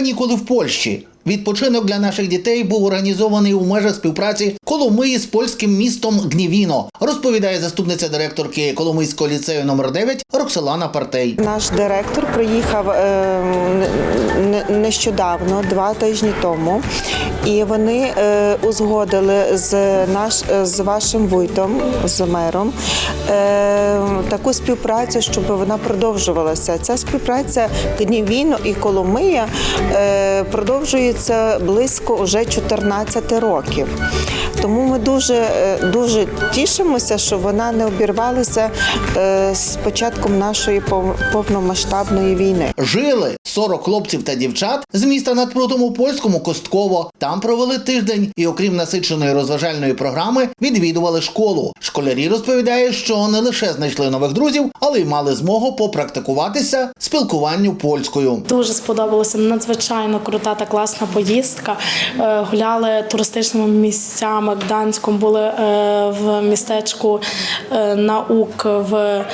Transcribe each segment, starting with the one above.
Канікули в Польщі. Відпочинок для наших дітей був організований у межах співпраці Коломиї з польським містом Гнівіно, розповідає заступниця директорки Коломийського ліцею номер 9 Роксолана Партей. Наш директор приїхав е, не- нещодавно, два тижні тому, і вони е, узгодили з наш з вашим вуйтом, з мером, е, таку співпрацю, щоб вона продовжувалася. Ця співпраця Гнівіно і Коломия е, продовжується близько уже 14 років. Тому ми дуже, е, дуже тішимося, що вона не обірвалася е, з початком нашої повномасштабної війни. Жили 40 хлопців та дівчат з міста над прутом у польському Костково. Там провели тиждень і, окрім насиченої розважальної програми, відвідували школу. Школярі розповідають, що не лише знайшли нових друзів, але й мали змогу попрактикуватися спілкуванню польською. Дуже сподобалося надзвичайно крута та класна поїздка. Е, Гуляли туристичними місцями. Гданськом були е, в містечку е, наук в.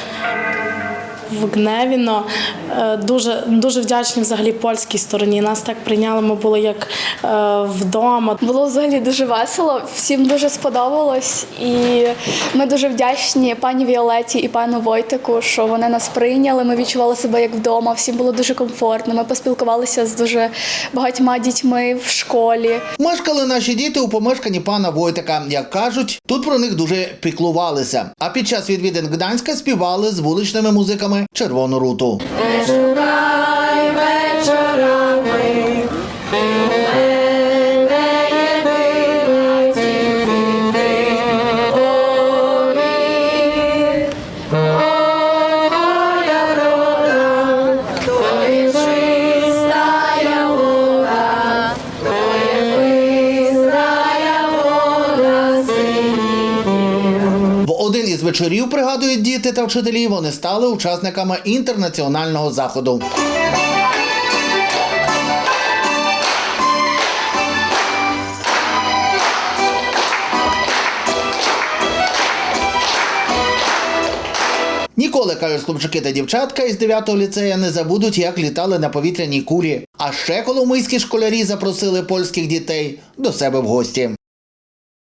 В Гневіно Е, дуже дуже вдячні взагалі польській стороні. Нас так прийняли. Ми були як е, вдома. Було взагалі дуже весело, всім дуже сподобалось, і ми дуже вдячні пані Віолеті і пану Войтику, що вони нас прийняли. Ми відчували себе як вдома. Всім було дуже комфортно. Ми поспілкувалися з дуже багатьма дітьми в школі. Мешкали наші діти у помешканні пана Войтика. Як кажуть, тут про них дуже піклувалися. А під час відвідин Гданська співали з вуличними музиками Червону руту. В Вечорів пригадують діти та вчителі. Вони стали учасниками інтернаціонального заходу. Ніколи кажуть хлопчики та дівчатка із 9-го ліцея не забудуть, як літали на повітряній кулі. А ще коломийські школярі запросили польських дітей до себе в гості.